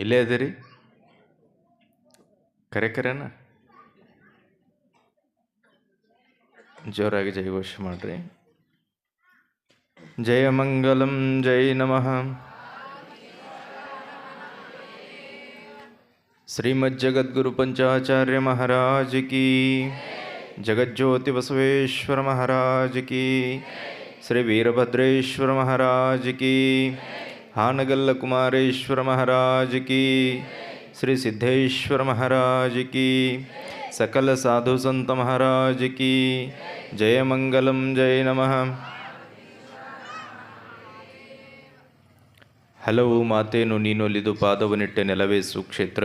ಇಲ್ಲೇ ಅದಿರಿ? ಕರೆ ಕರೆನ ಜೋರಾಗಿ ಜಯಘೋಷ ಮಾಡ್ರಿ. ಜಯ ಮಂಗಲಂ, ಜೈ ನಮಃ. ಶ್ರೀಮಜ್ಜಗದ್ಗುರು ಪಂಚಾಚಾರ್ಯ ಮಹಾರಾಜ್ ಕಿ. ಜಗಜ್ಯೋತಿ ಬಸವೇಶ್ವರ ಮಹಾರಾಜ್ ಕಿ. ಶ್ರೀ ವೀರಭದ್ರೇಶ್ವರ ಮಹಾರಾಜ್ ಕಿ. ಹಾನಗಲ್ಲ ಕುಮಾರೇಶ್ವರ ಮಹಾರಾಜ ಕೀ. ಶ್ರೀ ಸಿದ್ದೇಶ್ವರ ಮಹಾರಾಜ ಕಿ. ಸಕಲ ಸಾಧು ಸಂತ ಮಹಾರಾಜ ಕಿ. ಜಯ ಮಂಗಲಂ, ಜಯ ನಮಃ. ಹಲವು ಮಾತೇನು ನೀನೊಲಿದು ಪಾದವನಿಟ್ಟೆ ನೆಲವೇ ಸುಕ್ಷೇತ್ರ.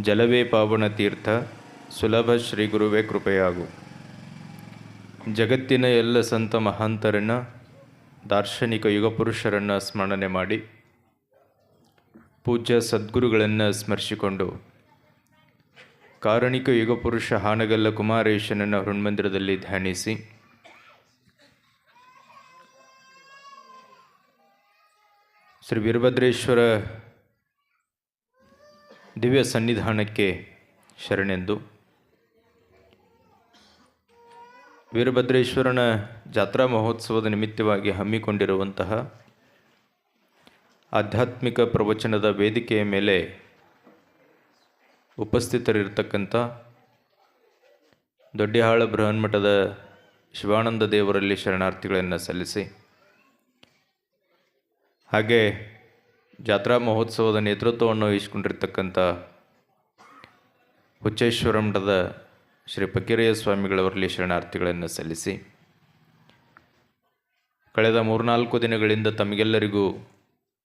ಜಲವೇ ಪಾವನ ತೀರ್ಥ, ಸುಲಭ ಶ್ರೀ ಗುರುವೇ ಕೃಪೆಯಾಗು. ಜಗತ್ತಿನ ಎಲ್ಲ ಸಂತ ಮಹಾಂತರನ್ನ ದಾರ್ಶನಿಕ ಯುಗಪುರುಷರನ್ನು ಸ್ಮರಣೆ ಮಾಡಿ ಪೂಜ್ಯ ಸದ್ಗುರುಗಳನ್ನು ಸ್ಮರಿಸಿಕೊಂಡು ಕಾರಣಿಕ ಯುಗಪುರುಷ ಹಾನಗಲ್ಲ ಕುಮಾರೇಶನನ್ನು ಹೃಣ್ಮಂದಿರದಲ್ಲಿ ಧ್ಯಾನಿಸಿ ಶ್ರೀ ವೀರಭದ್ರೇಶ್ವರ ದಿವ್ಯ ಸನ್ನಿಧಾನಕ್ಕೆ ಶರಣೆಂದು ವೀರಭದ್ರೇಶ್ವರನ ಜಾತ್ರಾ ಮಹೋತ್ಸವದ ನಿಮಿತ್ತವಾಗಿ ಹಮ್ಮಿಕೊಂಡಿರುವಂತಹ ಆಧ್ಯಾತ್ಮಿಕ ಪ್ರವಚನದ ವೇದಿಕೆಯ ಮೇಲೆ ಉಪಸ್ಥಿತರಿರ್ತಕ್ಕಂಥ ದೊಡ್ಡಿಹಾಳ ಬೃಹನ್ಮಠದ ಶಿವಾನಂದ ದೇವರಲ್ಲಿ ಶರಣಾರ್ಥಿಗಳನ್ನು ಸಲ್ಲಿಸಿ, ಹಾಗೆ ಜಾತ್ರಾ ಮಹೋತ್ಸವದ ನೇತೃತ್ವವನ್ನು ವಹಿಸಿಕೊಂಡಿರ್ತಕ್ಕಂಥ ಹುಚ್ಚೇಶ್ವರ ಮಠದ ಶ್ರೀ ಫಕೀರಯ್ಯ ಸ್ವಾಮಿಗಳವರಲ್ಲಿ ಶರಣಾರ್ಥಿಗಳನ್ನು ಸಲ್ಲಿಸಿ, ಕಳೆದ ಮೂರ್ನಾಲ್ಕು ದಿನಗಳಿಂದ ತಮಗೆಲ್ಲರಿಗೂ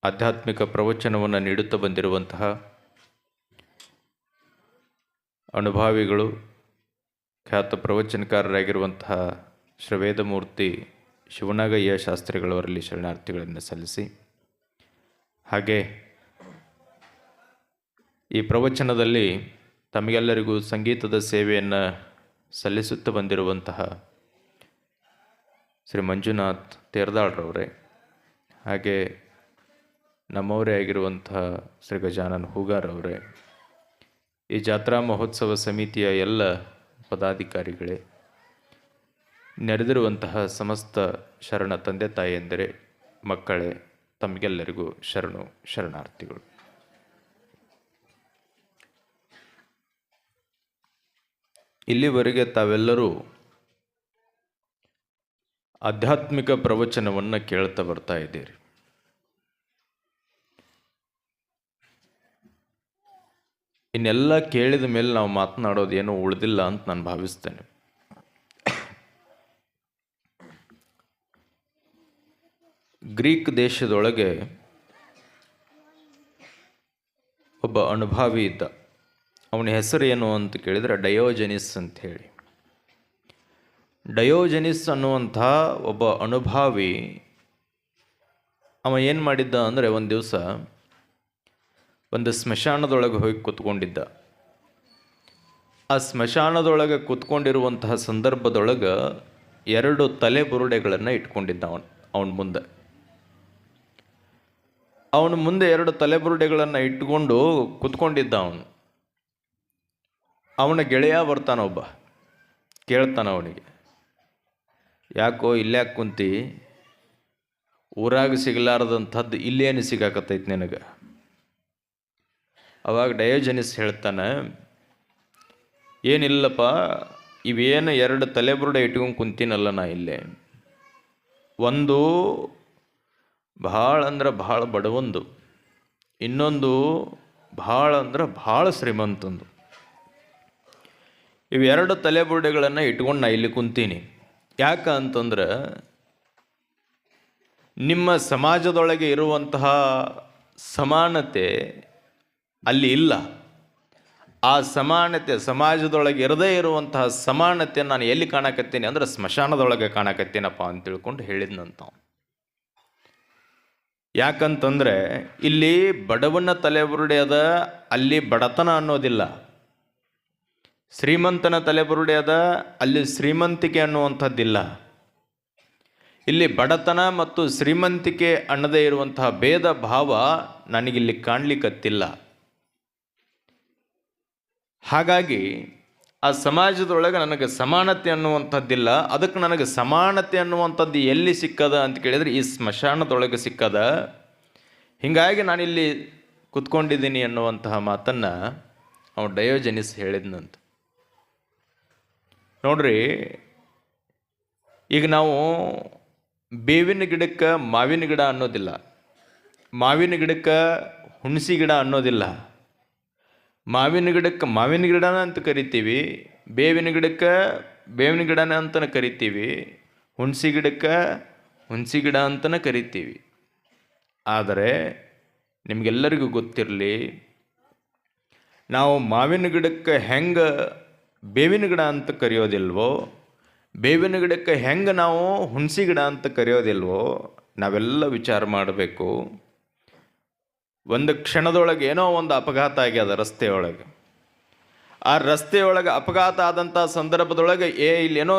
ಆಧ್ಯಾತ್ಮಿಕ ಪ್ರವಚನವನ್ನು ನೀಡುತ್ತಾ ಬಂದಿರುವಂತಹ ಅನುಭಾವಿಗಳು, ಖ್ಯಾತ ಪ್ರವಚನಕಾರರಾಗಿರುವಂತಹ ಶ್ರವೇದಮೂರ್ತಿ ಶಿವನಾಗಯ್ಯ ಶಾಸ್ತ್ರಿಗಳವರಲ್ಲಿ ಶರಣಾರ್ಥಿಗಳನ್ನು ಸಲ್ಲಿಸಿ, ಹಾಗೆ ಈ ಪ್ರವಚನದಲ್ಲಿ ತಮಗೆಲ್ಲರಿಗೂ ಸಂಗೀತದ ಸೇವೆಯನ್ನು ಸಲ್ಲಿಸುತ್ತಾ ಬಂದಿರುವಂತಹ ಶ್ರೀ ಮಂಜುನಾಥ್ ತೇರ್ದಾಳ್ರವರೇ ಹಾಗೆ ನಮ್ಮವರೇ ಆಗಿರುವಂತಹ ಶ್ರೀ ಗಜಾನನ್ ಹೂಗಾರವರೇ ಈ ಜಾತ್ರಾ ಮಹೋತ್ಸವ ಸಮಿತಿಯ ಎಲ್ಲ ಪದಾಧಿಕಾರಿಗಳೇ, ನೆರೆದಿರುವಂತಹ ಸಮಸ್ತ ಶರಣ ತಂದೆ ತಾಯಿಯಂದರೆ ಮಕ್ಕಳೇ, ತಮಗೆಲ್ಲರಿಗೂ ಶರಣು ಶರಣಾರ್ಥಿಗಳು. ಇಲ್ಲಿವರೆಗೆ ತಾವೆಲ್ಲರೂ ಆಧ್ಯಾತ್ಮಿಕ ಪ್ರವಚನವನ್ನು ಕೇಳ್ತಾ ಬರ್ತಾ ಇದ್ದೀರಿ. ಇನ್ನೆಲ್ಲ ಕೇಳಿದ ಮೇಲೆ ನಾವು ಮಾತನಾಡೋದು ಏನೂ ಉಳಿದಿಲ್ಲ ಅಂತ ನಾನು ಭಾವಿಸ್ತೇನೆ. ಗ್ರೀಕ್ ದೇಶದೊಳಗೆ ಒಬ್ಬ ಅನುಭಾವಿ ಇದ್ದ. ಅವನ ಹೆಸರು ಏನು ಅಂತ ಕೇಳಿದರೆ ಡಯೋಜನಿಸ್ ಅಂತ ಹೇಳಿ ಡಯೋಜನಿಸ್ ಅನ್ನುವಂಥ ಒಬ್ಬ ಅನುಭಾವಿ ಅವ ಏನು ಮಾಡಿದ್ದ ಅಂದರೆ ಒಂದು ದಿವಸ ಒಂದು ಸ್ಮಶಾನದೊಳಗೆ ಹೋಗಿ ಕೂತ್ಕೊಂಡಿದ್ದ. ಆ ಸ್ಮಶಾನದೊಳಗೆ ಕೂತ್ಕೊಂಡಿರುವಂತಹ ಸಂದರ್ಭದೊಳಗೆ ಎರಡು ತಲೆ ಬುರುಡೆಗಳನ್ನು ಇಟ್ಕೊಂಡಿದ್ದ ಅವನು, ಅವನ ಮುಂದೆ. ಅವನ ಮುಂದೆ ಎರಡು ತಲೆಬುರುಡೆಗಳನ್ನು ಇಟ್ಕೊಂಡು ಕುತ್ಕೊಂಡಿದ್ದ ಅವನು. ಅವನ ಗೆಳೆಯ ಬರ್ತಾನೊಬ್ಬ ಕೇಳ್ತಾನ ಅವನಿಗೆ. ಯಾಕೋ ಇಲ್ಲೇ ಕುಂತಿ, ಊರಾಗ ಸಿಗಲಾರದಂಥದ್ದು ಇಲ್ಲೇನು ಸಿಗಾಕತ್ತೈತಿ ನಿನಗೆ. ಅವಾಗ ಡಯೋಜನಿಸ್ ಹೇಳ್ತಾನೆ, ಏನಿಲ್ಲಪ್ಪ, ಇವೇನು ಎರಡು ತಲೆಬುರುಡೆ ಇಟ್ಕೊಂಡು ಕುಂತೀನಲ್ಲ ನಾ ಇಲ್ಲೇ. ಒಂದು ಭಾಳ ಅಂದ್ರೆ ಭಾಳ ಬಡವಂದು, ಇನ್ನೊಂದು ಭಾಳ ಅಂದ್ರೆ ಭಾಳ ಶ್ರೀಮಂತಂದು. ಇವೆರಡು ತಲೆಬುರುಡೆಗಳನ್ನು ಇಟ್ಕೊಂಡು ನಾ ಇಲ್ಲಿ ಕುಂತೀನಿ. ಯಾಕ ಅಂತಂದ್ರೆ ನಿಮ್ಮ ಸಮಾಜದೊಳಗೆ ಇರುವಂತಹ ಸಮಾನತೆ ಅಲ್ಲಿ ಇಲ್ಲ. ಆ ಸಮಾನತೆ ಸಮಾಜದೊಳಗೆ ಇರದೇ ಇರುವಂತಹ ಸಮಾನತೆ ನಾನು ಎಲ್ಲಿ ಕಾಣಕತ್ತೀನಿ ಅಂದ್ರೆ ಸ್ಮಶಾನದೊಳಗೆ ಕಾಣಕತ್ತೀನಪ್ಪ ಅಂತ ತಿಳ್ಕೊಂಡು ಹೇಳಿದ್ನಂತ. ಯಾಕಂತಂದ್ರೆ ಇಲ್ಲಿ ಬಡವನ ತಲೆಬುರುಡೆ ಅದ, ಅಲ್ಲಿ ಬಡತನ ಅನ್ನೋದಿಲ್ಲ. ಶ್ರೀಮಂತನ ತಲೆಬುರುಡೆ ಅದ, ಅಲ್ಲಿ ಶ್ರೀಮಂತಿಕೆ ಅನ್ನುವಂಥದ್ದಿಲ್ಲ. ಇಲ್ಲಿ ಬಡತನ ಮತ್ತು ಶ್ರೀಮಂತಿಕೆ ಅನ್ನದೇ ಇರುವಂತಹ ಭೇದ ಭಾವ ನನಗಿಲ್ಲಿ ಕಾಣಲಿಕ್ಕತ್ತಿಲ್ಲ ಹಾಗಾಗಿ ಆ ಸಮಾಜದೊಳಗೆ ನನಗೆ ಸಮಾನತೆ ಅನ್ನುವಂಥದ್ದಿಲ್ಲ, ಅದಕ್ಕೆ ನನಗೆ ಸಮಾನತೆ ಅನ್ನುವಂಥದ್ದು ಎಲ್ಲಿ ಸಿಕ್ಕದ ಅಂತ ಕೇಳಿದರೆ ಈ ಸ್ಮಶಾನದೊಳಗೆ ಸಿಕ್ಕದ. ಹೀಗಾಗಿ ನಾನಿಲ್ಲಿ ಕುತ್ಕೊಂಡಿದ್ದೀನಿ ಅನ್ನುವಂತಹ ಮಾತನ್ನು ಅವನು ಡಯೋಜನಿಸ್ ಹೇಳಿದ್ನಂತ. ನೋಡ್ರಿ, ಈಗ ನಾವು ಬೇವಿನ ಗಿಡಕ್ಕೆ ಮಾವಿನ ಗಿಡ ಅನ್ನೋದಿಲ್ಲ. ಮಾವಿನ ಗಿಡಕ್ಕೆ ಹುಣಸಿ ಗಿಡ ಅನ್ನೋದಿಲ್ಲ. ಮಾವಿನ ಗಿಡಕ್ಕೆ ಮಾವಿನ ಗಿಡನ ಅಂತ ಕರಿತೀವಿ, ಬೇವಿನ ಗಿಡಕ್ಕೆ ಬೇವಿನ ಗಿಡನ ಅಂತಲೇ ಕರಿತೀವಿ, ಹುಣಸಿ ಗಿಡಕ್ಕೆ ಹುಣಸಿ ಗಿಡ ಅಂತಲೇ ಕರಿತೀವಿ. ಆದರೆ ನಿಮಗೆಲ್ಲರಿಗೂ ಗೊತ್ತಿರಲಿ, ನಾವು ಮಾವಿನ ಗಿಡಕ್ಕೆ ಹೆಂಗೆ ಬೇವಿನ ಗಿಡ ಅಂತ ಕರೆಯೋದಿಲ್ವೋ? ಬೇವಿನ ಗಿಡಕ್ಕೆ ಹೆಂಗೆ ನಾವು ಹುಣಸಿ ಗಿಡ ಅಂತ ಕರೆಯೋದಿಲ್ವೋ? ನಾವೆಲ್ಲ ವಿಚಾರ ಮಾಡಬೇಕು. ಒಂದು ಕ್ಷಣದೊಳಗೆ ಏನೋ ಒಂದು ಅಪಘಾತ ಆಗ್ಯದ ರಸ್ತೆಯೊಳಗೆ. ಆ ರಸ್ತೆಯೊಳಗೆ ಅಪಘಾತ ಆದಂಥ ಸಂದರ್ಭದೊಳಗೆ, ಏ ಇಲ್ಲೇನೋ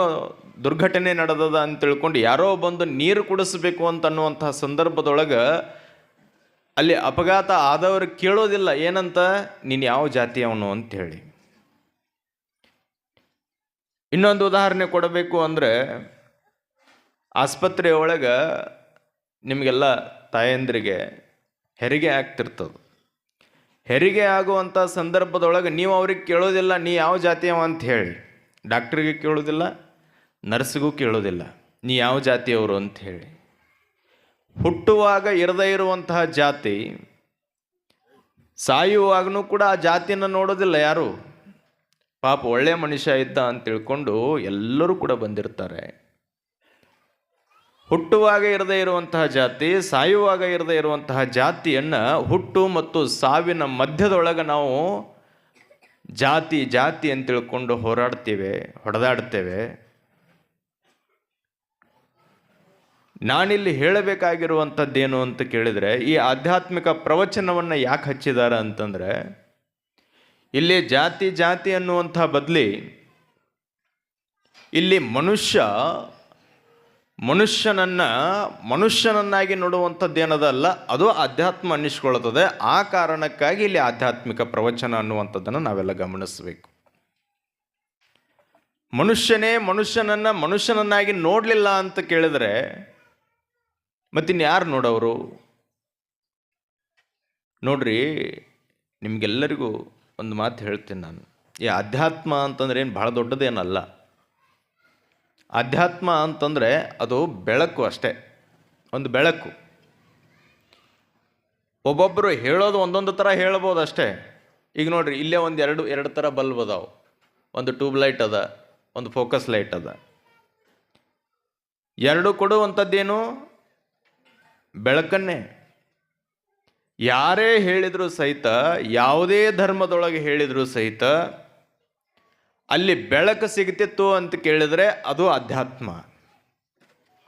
ದುರ್ಘಟನೆ ನಡೆದದ ಅಂತ ತಿಳ್ಕೊಂಡು ಯಾರೋ ಬಂದು ನೀರು ಕುಡಿಸ್ಬೇಕು ಅಂತ ಅನ್ನುವಂಥ ಸಂದರ್ಭದೊಳಗೆ ಅಲ್ಲಿ ಅಪಘಾತ ಆದವರು ಕೇಳೋದಿಲ್ಲ, ಏನಂತ? ನೀನು ಯಾವ ಜಾತಿಯವನು ಅಂತ ಹೇಳಿ ಇನ್ನೊಂದು ಉದಾಹರಣೆ ಕೊಡಬೇಕು ಅಂದರೆ ಆಸ್ಪತ್ರೆಯೊಳಗೆ ನಿಮಗೆಲ್ಲ ತಾಯಂದ್ರಿಗೆ ಹೆರಿಗೆ ಆಗ್ತಿರ್ತದೆ. ಹೆರಿಗೆ ಆಗುವಂಥ ಸಂದರ್ಭದೊಳಗೆ ನೀವು ಅವ್ರಿಗೆ ಕೇಳೋದಿಲ್ಲ, ನೀ ಯಾವ ಜಾತಿಯವ ಅಂತ ಹೇಳಿ. ಡಾಕ್ಟ್ರಿಗೆ ಕೇಳೋದಿಲ್ಲ, ನರ್ಸ್ಗೂ ಕೇಳೋದಿಲ್ಲ, ನೀ ಯಾವ ಜಾತಿಯವರು ಅಂತ ಹೇಳಿ. ಹುಟ್ಟುವಾಗ ಇರದೇ ಇರುವಂತಹ ಜಾತಿ, ಸಾಯುವಾಗನೂ ಕೂಡ ಆ ಜಾತಿಯನ್ನು ನೋಡೋದಿಲ್ಲ ಯಾರು? ಪಾಪ ಒಳ್ಳೆ ಮನುಷ್ಯ ಇದ್ದ ಅಂತ ತಿಳ್ಕೊಂಡು ಎಲ್ಲರೂ ಕೂಡ ಬಂದಿರ್ತಾರೆ. ಹುಟ್ಟುವಾಗ ಇರದೇ ಇರುವಂತಹ ಜಾತಿ, ಸಾಯುವಾಗ ಇರದೇ ಇರುವಂತಹ ಜಾತಿಯನ್ನು ಹುಟ್ಟು ಮತ್ತು ಸಾವಿನ ಮಧ್ಯದೊಳಗೆ ನಾವು ಜಾತಿ ಜಾತಿ ಅಂತ ತಿಳ್ಕೊಂಡು ಹೋರಾಡ್ತೇವೆ, ಹೊಡೆದಾಡ್ತೇವೆ. ನಾನಿಲ್ಲಿ ಹೇಳಬೇಕಾಗಿರುವಂಥದ್ದೇನು ಅಂತ ಕೇಳಿದರೆ, ಈ ಆಧ್ಯಾತ್ಮಿಕ ಪ್ರವಚನವನ್ನು ಯಾಕೆ ಹಚ್ಚಿದ್ದಾರೆ ಅಂತಂದರೆ ಇಲ್ಲಿ ಜಾತಿ ಜಾತಿ ಅನ್ನುವಂಥ ಬದಲಿ ಇಲ್ಲಿ ಮನುಷ್ಯ ಮನುಷ್ಯನನ್ನ ಮನುಷ್ಯನನ್ನಾಗಿ ನೋಡುವಂಥದ್ದು ಏನದಲ್ಲ, ಅದು ಅಧ್ಯಾತ್ಮ ಅನ್ನಿಸ್ಕೊಳ್ತದೆ ಆ ಕಾರಣಕ್ಕಾಗಿ ಇಲ್ಲಿ ಆಧ್ಯಾತ್ಮಿಕ ಪ್ರವಚನ ಅನ್ನುವಂಥದ್ದನ್ನು ನಾವೆಲ್ಲ ಗಮನಿಸಬೇಕು. ಮನುಷ್ಯನೇ ಮನುಷ್ಯನನ್ನ ಮನುಷ್ಯನನ್ನಾಗಿ ನೋಡಲಿಲ್ಲ ಅಂತ ಕೇಳಿದರೆ ಮತ್ತಿನ್ಯಾರು ನೋಡೋರು ನೋಡ್ರಿ, ನಿಮಗೆಲ್ಲರಿಗೂ ಒಂದು ಮಾತು ಹೇಳ್ತೀನಿ ನಾನು. ಈ ಅಧ್ಯಾತ್ಮ ಅಂತಂದ್ರೆ ಏನು ಭಾಳ ದೊಡ್ಡದೇನಲ್ಲ. ಅಧ್ಯಾತ್ಮ ಅಂತಂದರೆ ಅದು ಬೆಳಕು ಅಷ್ಟೇ. ಒಂದು ಬೆಳಕು. ಒಬ್ಬೊಬ್ಬರು ಹೇಳೋದು ಒಂದೊಂದು ಥರ ಹೇಳ್ಬೋದು ಅಷ್ಟೇ. ಈಗ ನೋಡ್ರಿ, ಇಲ್ಲೇ ಒಂದು ಎರಡು ಎರಡು ಥರ ಬಲ್ಬ್ ಅದಾವೆ. ಒಂದು ಟ್ಯೂಬ್ ಲೈಟ್ ಅದ, ಒಂದು ಫೋಕಸ್ ಲೈಟ್ ಅದ. ಎರಡು ಕೊಡುವಂಥದ್ದೇನು? ಬೆಳಕನ್ನೇ. ಯಾರೇ ಹೇಳಿದರೂ ಸಹಿತ, ಯಾವುದೇ ಧರ್ಮದೊಳಗೆ ಹೇಳಿದರೂ ಸಹಿತ, ಅಲ್ಲಿ ಬೆಳಕು ಸಿಗ್ತಿತ್ತು ಅಂತ ಕೇಳಿದರೆ ಅದು ಅಧ್ಯಾತ್ಮ.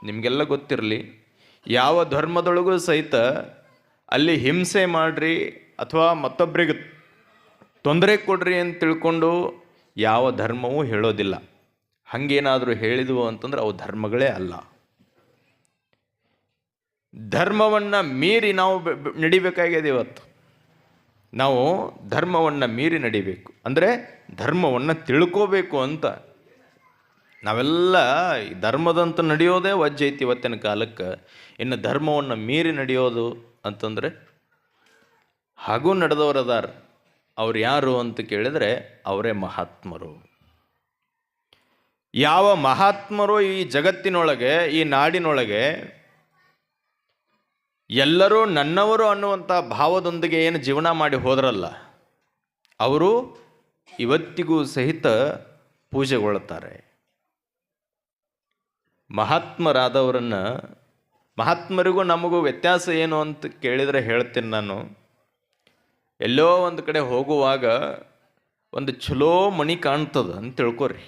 ನಿಮಗೆಲ್ಲ ಗೊತ್ತಿರಲಿ, ಯಾವ ಧರ್ಮದೊಳಗೂ ಸಹಿತ ಅಲ್ಲಿ ಹಿಂಸೆ ಮಾಡ್ರಿ ಅಥವಾ ಮತ್ತೊಬ್ಬರಿಗೆ ತೊಂದರೆ ಕೊಡ್ರಿ ಅಂತ ತಿಳ್ಕೊಂಡು ಯಾವ ಧರ್ಮವೂ ಹೇಳೋದಿಲ್ಲ. ಹಾಗೇನಾದರೂ ಹೇಳಿದವು ಅಂತಂದ್ರೆ ಅವು ಧರ್ಮಗಳೇ ಅಲ್ಲ. ಧರ್ಮವನ್ನು ಮೀರಿ ನಾವು ನಡಿಬೇಕಾಗಿದೆ ಇವತ್ತು. ನಾವು ಧರ್ಮವನ್ನು ಮೀರಿ ನಡಿಬೇಕು. ಅಂದರೆ ಧರ್ಮವನ್ನು ತಿಳ್ಕೋಬೇಕು ಅಂತ. ನಾವೆಲ್ಲ ಧರ್ಮದಂತ ನಡೆಯೋದೇ ವಜ್ಜೈತಿ ಇವತ್ತಿನ ಕಾಲಕ್ಕೆ. ಇನ್ನು ಧರ್ಮವನ್ನು ಮೀರಿ ನಡೆಯೋದು ಅಂತಂದರೆ ಹಾಗೂ ನಡೆದವರು ಅದಾರ ಅವ್ರು ಯಾರು ಅಂತ ಕೇಳಿದರೆ ಅವರೇ ಮಹಾತ್ಮರು. ಯಾವ ಮಹಾತ್ಮರು ಈ ಜಗತ್ತಿನೊಳಗೆ, ಈ ನಾಡಿನೊಳಗೆ ಎಲ್ಲರೂ ನನ್ನವರು ಅನ್ನುವಂಥ ಭಾವದೊಂದಿಗೆ ಏನು ಜೀವನ ಮಾಡಿ ಹೋದ್ರಲ್ಲ, ಅವರು ಇವತ್ತಿಗೂ ಸಹಿತ ಪೂಜೆಗೊಳ್ಳುತ್ತಾರೆ. ಮಹಾತ್ಮರಾದವರನ್ನು, ಮಹಾತ್ಮರಿಗೂ ನಮಗೂ ವ್ಯತ್ಯಾಸ ಏನು ಅಂತ ಕೇಳಿದರೆ ಹೇಳ್ತೀನಿ ನಾನು. ಎಲ್ಲೋ ಒಂದು ಕಡೆ ಹೋಗುವಾಗ ಒಂದು ಚಲೋ ಮಣಿ ಕಾಣ್ತದ ಅಂತ ತಿಳ್ಕೊರಿ.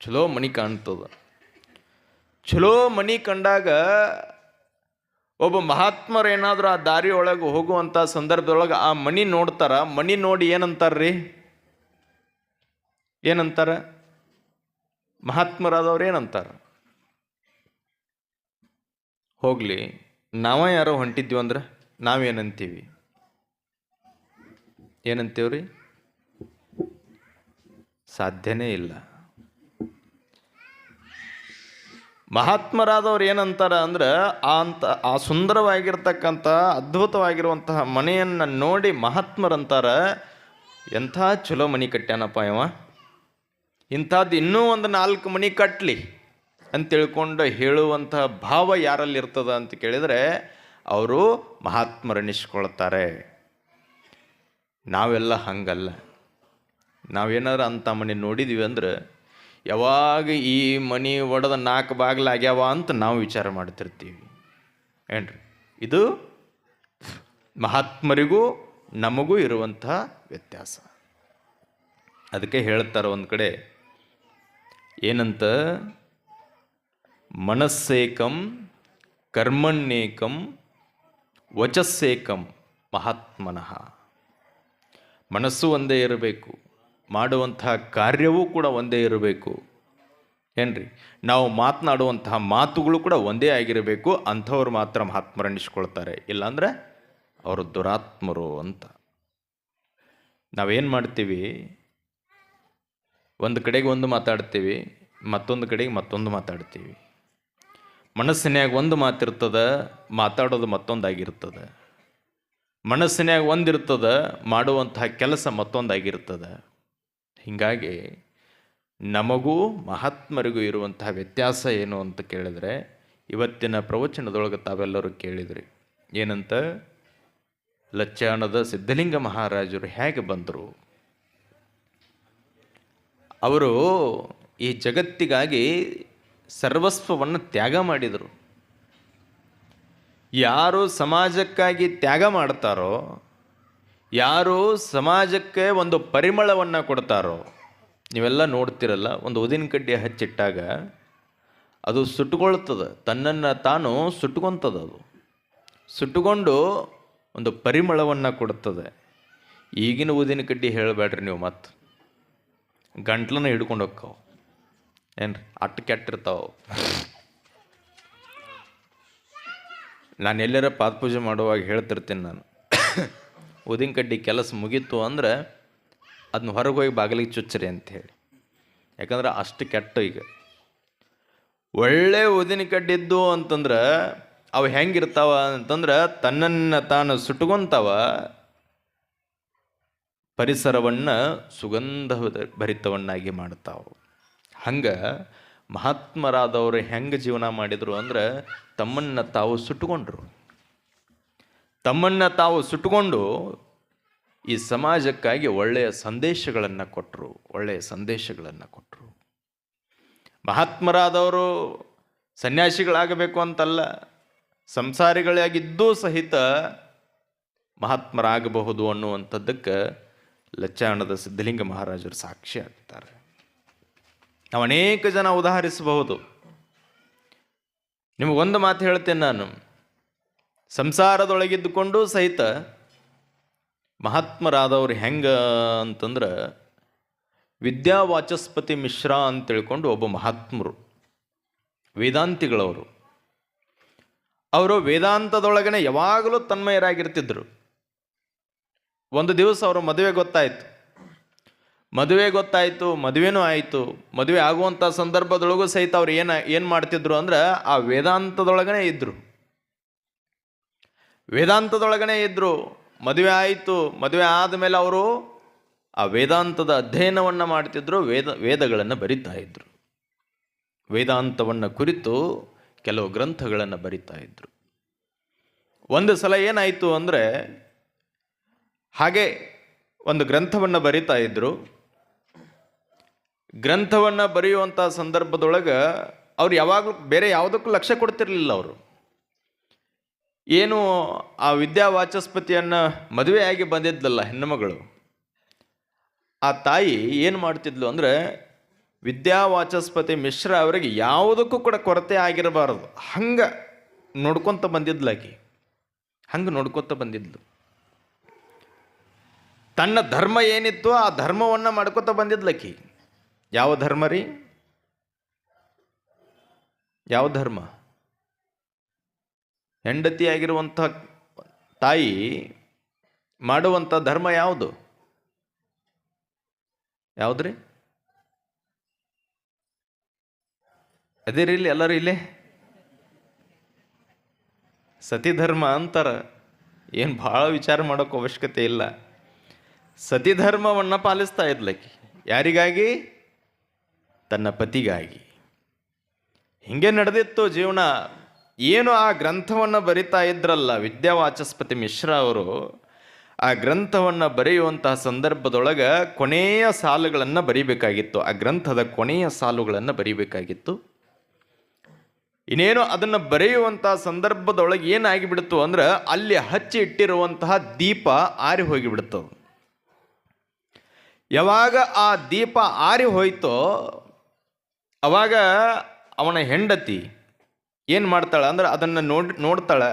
ಚಲೋ ಮಣಿ ಕಾಣ್ತದ. ಚಲೋ ಮಣಿ ಕಂಡಾಗ ಒಬ್ಬ ಮಹಾತ್ಮರೇನಾದರೂ ಆ ದಾರಿ ಒಳಗೆ ಹೋಗುವಂಥ ಸಂದರ್ಭದೊಳಗೆ ಆ ಮಣಿ ನೋಡ್ತಾರ. ಮಣಿ ನೋಡಿ ಏನಂತಾರ್ರಿ? ಏನಂತಾರ? ಮಹಾತ್ಮರಾದವ್ರು ಏನಂತಾರ? ಹೋಗಲಿ, ನಾವ ಯಾರೋ ಹೊಂಟಿದ್ವಿ ಅಂದ್ರೆ ನಾವೇನಂತೀವಿ ಏನಂತೀವ್ರಿ? ಸಾಧ್ಯನೇ ಇಲ್ಲ. ಮಹಾತ್ಮರಾದವ್ರು ಏನಂತಾರೆ ಅಂದ್ರೆ ಆ ಅಂತ, ಆ ಸುಂದರವಾಗಿರ್ತಕ್ಕಂಥ, ಅದ್ಭುತವಾಗಿರುವಂತಹ ಮನೆಯನ್ನು ನೋಡಿ ಮಹಾತ್ಮರಂತಾರ, ಎಂಥ ಚಲೋ ಮನೆ ಕಟ್ಟ್ಯಾನಪ್ಪ ಇವ? ಇಂಥದ್ದು ಇನ್ನೂ ಒಂದು ನಾಲ್ಕು ಮನೆ ಕಟ್ಟಲಿ ಅಂತ ತಿಳ್ಕೊಂಡು ಹೇಳುವಂತಹ ಭಾವ ಯಾರಲ್ಲಿ ಇರ್ತದ ಅಂತ ಕೇಳಿದರೆ ಅವರು ಮಹಾತ್ಮರೆನಿಸ್ಕೊಳ್ತಾರೆ ನಾವೆಲ್ಲ ಹಂಗಲ್ಲ. ನಾವೇನಾರ ಅಂಥ ಮನೆ ನೋಡಿದ್ವಿ ಅಂದ್ರೆ ಯಾವಾಗ ಈ ಮನೆ ಒಡೆದ ನಾಲ್ಕು ಬಾಗಿಲಾಗ್ಯಾವ ಅಂತ ನಾವು ವಿಚಾರ ಮಾಡ್ತಿರ್ತೀವಿ. ಏನ್ರಿ? ಇದು ಮಹಾತ್ಮರಿಗೂ ನಮಗೂ ಇರುವಂತಹ ವ್ಯತ್ಯಾಸ. ಅದಕ್ಕೆ ಹೇಳ್ತಾರೆ ಒಂದು ಕಡೆ, ಏನಂತ? ಮನಸ್ಸೇಕಂ ಕರ್ಮಣ್ಯೇಕಂ ವಚಸ್ಸೇಕಂ ಮಹಾತ್ಮನಃ. ಮನಸ್ಸು ಒಂದೇ ಇರಬೇಕು. ಮಾಡುವಂತಹ ಕಾರ್ಯವೂ ಕೂಡ ಒಂದೇ ಇರಬೇಕು. ಏನ್ರಿ? ನಾವು ಮಾತನಾಡುವಂತಹ ಮಾತುಗಳು ಕೂಡ ಒಂದೇ ಆಗಿರಬೇಕು. ಅಂಥವ್ರು ಮಾತ್ರ ಮಹಾತ್ಮರನ್ನಿಸ್ಕೊಳ್ತಾರೆ ಇಲ್ಲಾಂದ್ರೆ ಅವರು ದುರಾತ್ಮರು ಅಂತ. ನಾವೇನು ಮಾಡ್ತೀವಿ? ಒಂದು ಕಡೆಗೆ ಒಂದು ಮಾತಾಡ್ತೀವಿ, ಮತ್ತೊಂದು ಕಡೆಗೆ ಮತ್ತೊಂದು ಮಾತಾಡ್ತೀವಿ. ಮನಸ್ಸಿನ್ಯಾಗ ಒಂದು ಮಾತಿರ್ತದೆ, ಮಾತಾಡೋದು ಮತ್ತೊಂದಾಗಿರ್ತದೆ. ಮನಸ್ಸಿನ್ಯಾಗ ಒಂದಿರ್ತದೆ, ಮಾಡುವಂತಹ ಕೆಲಸ ಮತ್ತೊಂದಾಗಿರ್ತದೆ. ಹೀಗಾಗಿ ನಮಗೂ ಮಹಾತ್ಮರಿಗೂ ಇರುವಂತಹ ವ್ಯತ್ಯಾಸ ಏನು ಅಂತ ಕೇಳಿದರೆ ಇವತ್ತಿನ ಪ್ರವಚನದೊಳಗೆ ತಾವೆಲ್ಲರೂ ಕೇಳಿದ್ರಿ. ಏನಂತ? ಲಚ್ಚಾಣದ ಸಿದ್ಧಲಿಂಗ ಮಹಾರಾಜರು ಹೇಗೆ ಬಂದರು? ಅವರು ಈ ಜಗತ್ತಿಗಾಗಿ ಸರ್ವಸ್ವವನ್ನು ತ್ಯಾಗ ಮಾಡಿದರು. ಯಾರು ಸಮಾಜಕ್ಕಾಗಿ ತ್ಯಾಗ ಮಾಡ್ತಾರೋ ಯಾರು ಸಮಾಜಕ್ಕೆ ಒಂದು ಪರಿಮಳವನ್ನು ಕೊಡ್ತಾರೋ, ನೀವೆಲ್ಲ ನೋಡ್ತಿರಲ್ಲ, ಒಂದು ಉದಿನ ಕಡ್ಡಿ ಹಚ್ಚಿಟ್ಟಾಗ ಅದು ಸುಟ್ಟುಕೊಳ್ತದೆ ತನ್ನನ್ನು ತಾನು ಸುಟ್ಕೊತದ ಅದು. ಸುಟ್ಟುಕೊಂಡು ಒಂದು ಪರಿಮಳವನ್ನು ಕೊಡ್ತದೆ. ಈಗಿನ ಊದಿನ ಕಡ್ಡಿ ಹೇಳಬೇಡ್ರಿ ನೀವು ಮತ್ತೆ ಗಂಟ್ಲನ್ನ ಹಿಡ್ಕೊಂಡು ಹೋಗ್ತಾವ ಏನ್ರಿ, ಅಟ್ಟು ಕೆಟ್ಟಿರ್ತಾವ. ನಾನು ಎಲ್ಲರ ಪಾದಪೂಜೆ ಮಾಡುವಾಗ ಹೇಳ್ತಿರ್ತೀನಿ ನಾನು. ಊದಿನ ಕಡ್ಡಿ ಕೆಲಸ ಮುಗೀತು ಅಂದ್ರೆ ಅದನ್ನ ಹೊರಗೆ ಹೋಗಿ ಬಾಗಿಲಿಗೆ ಚುಚ್ಚರಿ ಅಂತ ಹೇಳಿ ಯಾಕಂದ್ರೆ ಅಷ್ಟು ಕೆಟ್ಟ ಈಗ. ಒಳ್ಳೆ ಊದಿನ ಕಡ್ಡಿದ್ದು ಅಂತಂದ್ರೆ ಅವು ಹೆಂಗಿರ್ತಾವ ಅಂತಂದ್ರೆ ತನ್ನನ್ನು ತಾನು ಸುಟ್ಕೊಂತಾವ ಪರಿಸರವನ್ನು ಸುಗಂಧ ಭರಿತವನ್ನಾಗಿ ಮಾಡ್ತಾವ. ಹಂಗೆ ಮಹಾತ್ಮರಾದವರು ಹೆಂಗೆ ಜೀವನ ಮಾಡಿದರು ಅಂದ್ರೆ ತಮ್ಮನ್ನು ತಾವು ಸುಟ್ಟುಕೊಂಡ್ರು. ತಮ್ಮನ್ನು ತಾವು ಸುಟ್ಟುಕೊಂಡು ಈ ಸಮಾಜಕ್ಕಾಗಿ ಒಳ್ಳೆಯ ಸಂದೇಶಗಳನ್ನು ಕೊಟ್ಟರು ಒಳ್ಳೆಯ ಸಂದೇಶಗಳನ್ನು ಕೊಟ್ಟರು ಮಹಾತ್ಮರಾದವರು ಸನ್ಯಾಸಿಗಳಾಗಬೇಕು ಅಂತಲ್ಲ ಸಂಸಾರಿಗಳಾಗಿದ್ದೂ ಸಹಿತ ಮಹಾತ್ಮರಾಗಬಹುದು ಅನ್ನುವಂಥದ್ದಕ್ಕೆ ಲಚ್ಚಾಣದ ಸಿದ್ಧಲಿಂಗ ಮಹಾರಾಜರು ಸಾಕ್ಷಿ ಆಗ್ತಾರೆ. ನಾವು ಅನೇಕ ಜನ ಉದಾಹರಿಸಬಹುದು. ನಿಮಗೊಂದು ಮಾತು ಹೇಳ್ತೇನೆ ನಾನು. ಸಂಸಾರದೊಳಗಿದ್ದುಕೊಂಡು ಸಹಿತ ಮಹಾತ್ಮರಾದವ್ರು ಹೆಂಗೆ ಅಂತಂದ್ರೆ ವಿದ್ಯಾವಾಚಸ್ಪತಿ ಮಿಶ್ರಾ ಅಂತ ತಿಳ್ಕೊಂಡು ಒಬ್ಬ ಮಹಾತ್ಮರು, ವೇದಾಂತಿಗಳವರು. ಅವರು ವೇದಾಂತದೊಳಗನೆ ಯಾವಾಗಲೂ ತನ್ಮಯರಾಗಿರ್ತಿದ್ರು. ಒಂದು ದಿವಸ ಅವರ ಮದುವೆ ಗೊತ್ತಾಯಿತು. ಮದುವೆ ಗೊತ್ತಾಯಿತು, ಮದುವೆನೂ ಆಯಿತು. ಮದುವೆ ಆಗುವಂಥ ಸಂದರ್ಭದೊಳಗೂ ಸಹಿತ ಅವ್ರು ಏನು ಏನು ಮಾಡ್ತಿದ್ರು ಅಂದ್ರೆ ಆ ವೇದಾಂತದೊಳಗನೆ ಇದ್ದರು ವೇದಾಂತದೊಳಗನೆ ಇದ್ದರು ಮದುವೆ ಆಯಿತು. ಮದುವೆ ಆದಮೇಲೆ ಅವರು ಆ ವೇದಾಂತದ ಅಧ್ಯಯನವನ್ನು ಮಾಡ್ತಿದ್ರು. ವೇದ, ವೇದಗಳನ್ನು ಬರಿತಾ ಇದ್ದರು ವೇದಾಂತವನ್ನು ಕುರಿತು ಕೆಲವು ಗ್ರಂಥಗಳನ್ನು ಬರಿತಾ ಇದ್ದರು ಒಂದು ಸಲ ಏನಾಯಿತು ಅಂದರೆ, ಹಾಗೆ ಒಂದು ಗ್ರಂಥವನ್ನು ಬರಿತಾ ಇದ್ದರು ಗ್ರಂಥವನ್ನು ಬರೆಯುವಂಥ ಸಂದರ್ಭದೊಳಗೆ ಅವ್ರು ಯಾವಾಗಲೂ ಬೇರೆ ಯಾವುದಕ್ಕೂ ಲಕ್ಷ್ಯ ಕೊಡ್ತಿರಲಿಲ್ಲ ಅವರು. ಏನು ಆ ವಿದ್ಯಾವಾಚಸ್ಪತಿಯನ್ನು ಮದುವೆಯಾಗಿ ಬಂದಿದ್ಲಲ್ಲ ಹೆಣ್ಣುಮಗಳು, ಆ ತಾಯಿ ಏನು ಮಾಡ್ತಿದ್ಲು ಅಂದರೆ ವಿದ್ಯಾವಾಚಸ್ಪತಿ ಮಿಶ್ರ ಅವರಿಗೆ ಯಾವುದಕ್ಕೂ ಕೂಡ ಕೊರತೆ ಆಗಿರಬಾರದು. ಹಂಗೆ ನೋಡ್ಕೊತ ಬಂದಿದ್ಲಾಗಿ ಹಂಗೆ ನೋಡ್ಕೊತ ಬಂದಿದ್ಲು. ತನ್ನ ಧರ್ಮ ಏನಿತ್ತು ಆ ಧರ್ಮವನ್ನು ಮಾಡ್ಕೊತ ಬಂದಿದ್ಲಕ್ಕಿ ಯಾವ ಧರ್ಮ ರೀ? ಯಾವ ಧರ್ಮ? ಹೆಂಡತಿಯಾಗಿರುವಂಥ ತಾಯಿ ಮಾಡುವಂಥ ಧರ್ಮ ಯಾವುದು? ಯಾವುದ್ರಿ? ಅದೇರಿ ಇಲ್ಲಿ ಎಲ್ಲರೂ ಇಲ್ಲೇ? ಸತಿ ಧರ್ಮ ಅಂತಾರ. ಏನು ಭಾಳ ವಿಚಾರ ಮಾಡೋಕ್ಕೆ ಅವಶ್ಯಕತೆ ಇಲ್ಲ. ಸತಿ ಧರ್ಮವನ್ನು ಪಾಲಿಸ್ತಾ ಇದ್ಲಕ್ಕಿ ಯಾರಿಗಾಗಿ? ತನ್ನ ಪತಿಗಾಗಿ. ಹಿಂಗೆ ನಡೆದಿತ್ತು ಜೀವನ ಏನು ಆ ಗ್ರಂಥವನ್ನು ಬರಿತಾ ಇದ್ರಲ್ಲ ವಿದ್ಯಾವಾಚಸ್ಪತಿ ಮಿಶ್ರಾ ಅವರು, ಆ ಗ್ರಂಥವನ್ನು ಬರೆಯುವಂತಹ ಸಂದರ್ಭದೊಳಗೆ ಕೊನೆಯ ಸಾಲುಗಳನ್ನು ಬರಿಬೇಕಾಗಿತ್ತು. ಆ ಗ್ರಂಥದ ಕೊನೆಯ ಸಾಲುಗಳನ್ನು ಬರಿಬೇಕಾಗಿತ್ತು. ಇನ್ನೇನು ಅದನ್ನು ಬರೆಯುವಂತಹ ಸಂದರ್ಭದೊಳಗೆ ಏನಾಗಿಬಿಡ್ತು ಅಂದ್ರೆ ಅಲ್ಲಿ ಹಚ್ಚಿ ಇಟ್ಟಿರುವಂತಹ ದೀಪ ಆರಿ ಹೋಗಿಬಿಡ್ತು. ಯಾವಾಗ ಆ ದೀಪ ಆರಿ ಹೋಯ್ತೋ, ಅವಾಗ ಅವನ ಹೆಂಡತಿ ಏನು ಮಾಡ್ತಾಳೆ ಅಂದ್ರೆ ಅದನ್ನು ನೋಡಿ, ನೋಡ್ತಾಳೆ.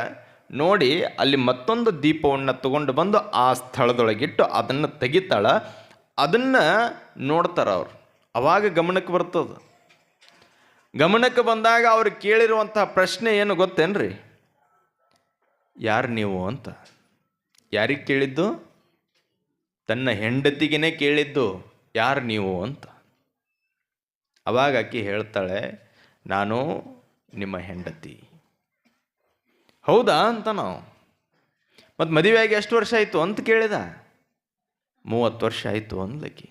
ನೋಡಿ, ಅಲ್ಲಿ ಮತ್ತೊಂದು ದೀಪವನ್ನು ತಗೊಂಡು ಬಂದು ಆ ಸ್ಥಳದೊಳಗಿಟ್ಟು ಅದನ್ನು ತೆಗಿತಾಳೆ. ಅದನ್ನು ನೋಡ್ತಾರೆ ಅವ್ರು. ಅವಾಗ ಗಮನಕ್ಕೆ ಬರ್ತದೆ. ಗಮನಕ್ಕೆ ಬಂದಾಗ ಅವ್ರು ಕೇಳಿರುವಂತಹ ಪ್ರಶ್ನೆ ಏನು ಗೊತ್ತೇನ್ರಿ? ಯಾರು ನೀವು ಅಂತ. ಯಾರಿಗೆ ಕೇಳಿದ್ದು? ತನ್ನ ಹೆಂಡತಿಗೇನೆ ಕೇಳಿದ್ದು ಯಾರು ನೀವು ಅಂತ. ಅವಾಗ ಆಕೆ ಹೇಳ್ತಾಳೆ, ನಾನು ನಿಮ್ಮ ಹೆಂಡತಿ. ಹೌದಾ ಅಂತ ನಾವು. ಮತ್ತು ಮದುವೆಯಾಗಿ ಎಷ್ಟು ವರ್ಷ ಆಯಿತು ಅಂತ ಕೇಳಿದ. ಮೂವತ್ತು ವರ್ಷ ಆಯಿತು ಅಂದ್ಲಕ್ಕಿ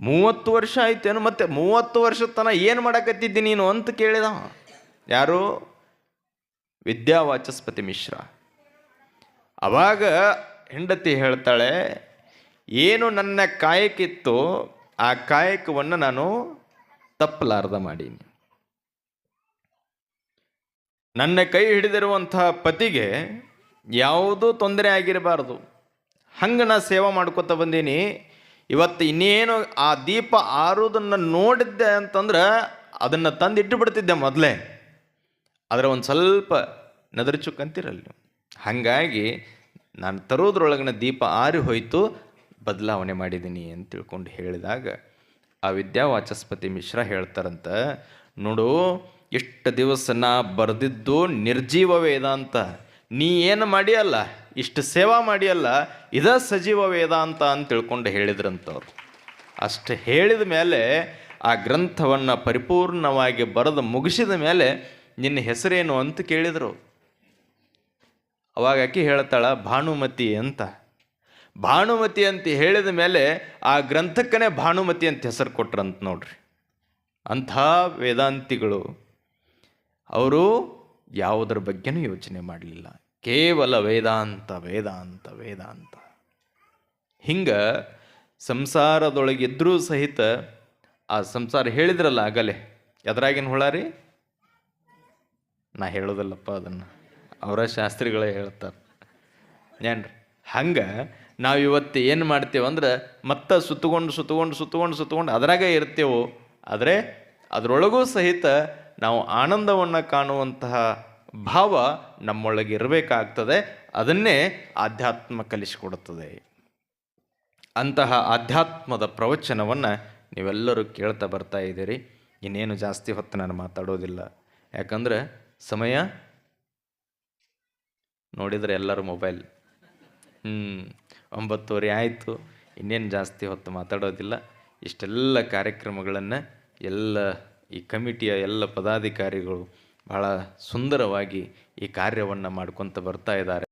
ಮೂವತ್ತು ವರ್ಷ ಆಯ್ತೇನು ಮತ್ತೆ ಮೂವತ್ತು ವರ್ಷದ ತನಕ ಏನು ಮಾಡಕತ್ತಿದ್ದಿ ನೀನು ಅಂತ ಕೇಳಿದ ಯಾರು? ವಿದ್ಯಾವಾಚಸ್ಪತಿ ಮಿಶ್ರ. ಅವಾಗ ಹೆಂಡತಿ ಹೇಳ್ತಾಳೆ, ಏನು ನನ್ನ ಕಾಯಕಿತ್ತು ಆ ಕಾಯಕವನ್ನು ನಾನು ತಪ್ಪಲಾರ್ದ ಮಾಡೀನಿ. ನನ್ನ ಕೈ ಹಿಡಿದಿರುವಂತಹ ಪತಿಗೆ ಯಾವುದೂ ತೊಂದರೆ ಆಗಿರಬಾರ್ದು. ಹಂಗೆ ನಾ ಸೇವೆ ಮಾಡ್ಕೊತ ಬಂದೀನಿ. ಇವತ್ತು ಇನ್ನೇನು ಆ ದೀಪ ಆರೋದನ್ನು ನೋಡಿದ್ದೆ ಅಂತಂದ್ರೆ ಅದನ್ನು ತಂದು ಇಟ್ಟು ಬಿಡ್ತಿದ್ದೆ ಮೊದಲೇ. ಆದರೆ ಒಂದು ಸ್ವಲ್ಪ ನದರಿ ಚುಕ್ಕಂತಿರಲ್ಲ ನೀವು. ಹಾಗಾಗಿ ನಾನು ತರೋದ್ರೊಳಗಿನ ದೀಪ ಆರಿ ಹೋಯಿತು, ಬದಲಾವಣೆ ಮಾಡಿದ್ದೀನಿ ಅಂತ ತಿಳ್ಕೊಂಡು ಹೇಳಿದಾಗ ಆ ವಿದ್ಯಾವಾಚಸ್ಪತಿ ಮಿಶ್ರಾ ಹೇಳ್ತಾರಂತ, ನೋಡು ಇಷ್ಟು ದಿವಸ ನಾ ಬರೆದಿದ್ದು ನಿರ್ಜೀವ ವೇದಾಂತ. ನೀ ಏನು ಮಾಡಿಯಲ್ಲ, ಇಷ್ಟು ಸೇವಾ ಮಾಡಿಯಲ್ಲ, ಇದ ಸಜೀವ ವೇದಾಂತ ಅಂತ ತಿಳ್ಕೊಂಡು ಹೇಳಿದ್ರಂಥವ್ರು ಅಷ್ಟು ಹೇಳಿದ ಮೇಲೆ ಆ ಗ್ರಂಥವನ್ನು ಪರಿಪೂರ್ಣವಾಗಿ ಬರೆದು ಮುಗಿಸಿದ ಮೇಲೆ ನಿನ್ನ ಹೆಸರೇನು ಅಂತ ಕೇಳಿದರು. ಅವಾಗ ಆಕೆ ಹೇಳ್ತಾಳ, ಭಾನುಮತಿ ಅಂತ. ಭಾನುಮತಿ ಅಂತ ಹೇಳಿದ ಮೇಲೆ ಆ ಗ್ರಂಥಕ್ಕನೇ ಭಾನುಮತಿ ಅಂತ ಹೆಸರು ಕೊಟ್ರಂತ ನೋಡ್ರಿ. ಅಂಥ ವೇದಾಂತಿಗಳು. ಅವರು ಯಾವುದರ ಬಗ್ಗೆನೂ ಯೋಚನೆ ಮಾಡಲಿಲ್ಲ. ಕೇವಲ ವೇದಾಂತ ವೇದಾಂತ ವೇದಾಂತ. ಹಿಂಗೆ ಸಂಸಾರದೊಳಗಿದ್ರೂ ಸಹಿತ ಆ ಸಂಸಾರ ಹೇಳಿದ್ರಲ್ಲ ಆಗಲೇ. ಎದ್ರಾಗಿನ ಹುಳ ರೀ ನಾ ಹೇಳೋದಲ್ಲಪ್ಪ ಅದನ್ನು. ಅವರ ಶಾಸ್ತ್ರಿಗಳೇ ಹೇಳ್ತಾರೆ. ಏನ್ರಿ? ಹಂಗೆ ನಾವು ಇವತ್ತು ಏನು ಮಾಡ್ತೇವಂದ್ರೆ ಮತ್ತೆ ಸುತ್ತಕೊಂಡು ಸುತ್ತಕೊಂಡು ಸುತ್ತಕೊಂಡು ಸುತ್ತಕೊಂಡು ಅದ್ರಾಗೆ ಇರ್ತೇವೋ. ಆದರೆ ಅದರೊಳಗೂ ಸಹಿತ ನಾವು ಆನಂದವನ್ನು ಕಾಣುವಂತಹ ಭಾವ ನಮ್ಮೊಳಗೆ ಇರಬೇಕಾಗ್ತದೆ ಅದನ್ನೇ ಆಧ್ಯಾತ್ಮ ಕಲಿಸಿಕೊಡುತ್ತದೆ. ಅಂತಹ ಆಧ್ಯಾತ್ಮದ ಪ್ರವಚನವನ್ನು ನೀವೆಲ್ಲರೂ ಕೇಳ್ತಾ ಬರ್ತಾ ಇದ್ದೀರಿ. ಇನ್ನೇನು ಜಾಸ್ತಿ ಹೊತ್ತು ನಾನು ಮಾತಾಡೋದಿಲ್ಲ. ಯಾಕಂದ್ರೆ ಸಮಯ ನೋಡಿದರೆ ಎಲ್ಲರೂ ಮೊಬೈಲ್. ಹ್ಞೂ ಒಂಬತ್ತುವರೆ ಆಯಿತು. ಇನ್ನೇನು ಜಾಸ್ತಿ ಹೊತ್ತು ಮಾತಾಡೋದಿಲ್ಲ. ಇಷ್ಟೆಲ್ಲ ಕಾರ್ಯಕ್ರಮಗಳನ್ನು ಎಲ್ಲ ಈ ಕಮಿಟಿಯ ಎಲ್ಲ ಪದಾಧಿಕಾರಿಗಳು ಬಹಳ ಸುಂದರವಾಗಿ ಈ ಕಾರ್ಯವನ್ನು ಮಾಡ್ಕೊತ ಬರ್ತಾ ಇದ್ದಾರೆ.